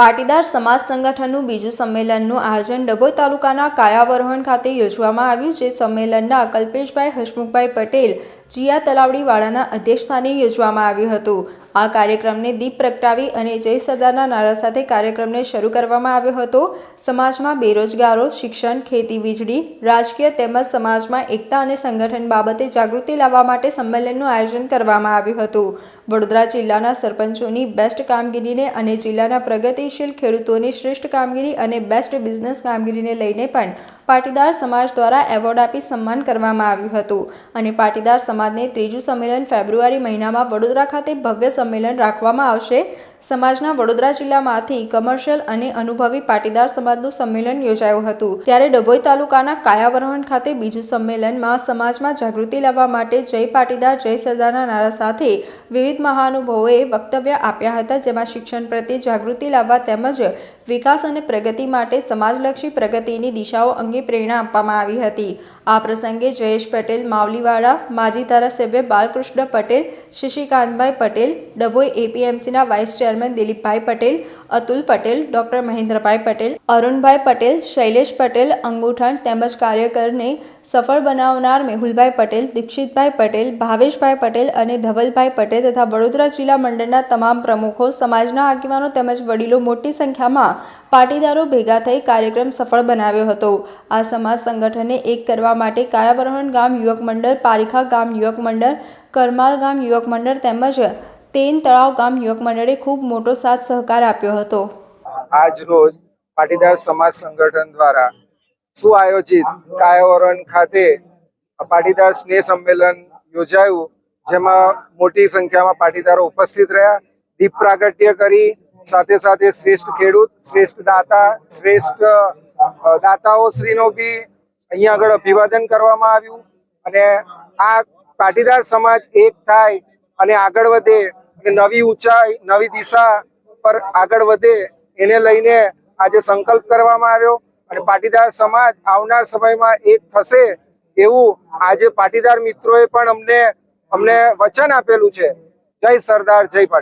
પાટીદાર સમાજ સંગઠનનું બીજું સંમેલનનું આયોજન ડભોઈ તાલુકાના કાયાવરોહણ ખાતે યોજવામાં આવ્યું જે સંમેલનના કલ્પેશભાઈ હસમુખભાઈ પટેલ જીયા તલાવડીવાળાના અધ્યક્ષસ્થાને યોજવામાં આવ્યું હતું. આ કાર્યક્રમને દીપ પ્રગટાવી અને જય સરદારના નારા સાથે કાર્યક્રમને શરૂ કરવામાં આવ્યો હતો. સમાજમાં બેરોજગારો, શિક્ષણ, ખેતી, વીજળી, રાજકીય તેમજ સમાજમાં એકતા અને સંગઠન બાબતે જાગૃતિ લાવવા માટે સંમેલનનું આયોજન કરવામાં આવ્યું હતું. વડોદરા જિલ્લાના સરપંચોની બેસ્ટ કામગીરીને અને જિલ્લાના પ્રગતિશીલ ખેડૂતોની શ્રેષ્ઠ કામગીરી અને બેસ્ટ બિઝનેસ કામગીરીને લઈને પણ પાટીદાર સમાજ દ્વારા એવોર્ડ આપી સન્માન કરવામાં આવ્યું હતું. અને પાટીદાર સમાજને ત્રીજું સંમેલન ફેબ્રુઆરી મહિનામાં વડોદરા ખાતે ભવ્ય સંમેલન રાખવામાં આવશે. સમાજના વડોદરા જિલ્લામાંથી કમર્શિયલ અને અનુભવી પાટીદાર સમાજનું સંમેલન યોજાયું હતું. ત્યારે ડભોઈ તાલુકાના કાયાવરણ ખાતે બીજું સંમેલનમાં સમાજમાં જાગૃતિ લાવવા માટે જય પાટીદાર, જય સરદારના નારા સાથે વિવિધ મહાનુભાવોએ વક્તવ્ય આપ્યા હતા, જેમાં શિક્ષણ પ્રત્યે જાગૃતિ લાવવા તેમજ વિકાસ અને પ્રગતિ માટે સમાજલક્ષી પ્રગતિની દિશાઓ અંગે પ્રેરણા આપવામાં આવી હતી. આ પ્રસંગે જયેશ પટેલ, માવલીવાડા, માજી ધારાસભ્ય Balkrishna Patel, Shashikantbhai Patel, Dabhoi એપીએમસીના vice chairman Dilipbhai Patel, Atul Patel, doctor Mahendrabhai Patel, Arunbhai Patel, Shailesh Patel, Anguthan તેમજ કાર્યકરને સફળ બનાવનાર મેહુલભાઈ પટેલ, દીક્ષિતભાઈ પટેલ, ભાવેશભાઈ પટેલ અને ધવલભાઈ પટેલ તથા વડોદરા જિલ્લા મંડળના તમામ પ્રમુખો, સમાજના આગેવાનો તેમજ વડીલો મોટી સંખ્યામાં પાટીદારો ભેગા થઈ કાર્યક્રમ સફળ બનાવ્યો હતો. આ સમાજ સંગઠનને એક કરવા માટે કાયાવરણ ગામ યુવક મંડળ, પારીખા ગામ યુવક મંડળ, કરમાલ ગામ યુવક મંડળ તેમજ તેન તળાવ ગામ યુવક મંડળે ખૂબ મોટો સાથ સહકાર આપ્યો હતો. આજ રોજ પાટીદાર સમાજ સંગઠન દ્વારા સુઆયોજિત કાયાવરણ ખાતે પાટીદાર સ્નેહ સંમેલન યોજાયું, જેમાં મોટી સંખ્યામાં પાટીદારો ઉપસ્થિત રહ્યા. દીપ પ્રાગટ્ય કરી સાથે સાથે શ્રેષ્ઠ ખેડૂત, શ્રેષ્ઠ દાતા, શ્રેષ્ઠ દાતાઓ શ્રીનો બી અહીંયા આગળ અભિવાદન કરવામાં આવ્યું અને આ પાટીદાર સમાજ એક થાય અને આગળ વધે અને નવી ઊંચાઈ, નવી દિશા પર આગળ વધે એને લઈને આજે સંકલ્પ કરવામાં આવ્યો અને પાટીદાર સમાજ આવનાર સમયમાં એક થશે એવું આજે પાટીદાર મિત્રોએ પણ અમને અમને વચન આપેલું છે. જય સરદાર, જય પાટીદાર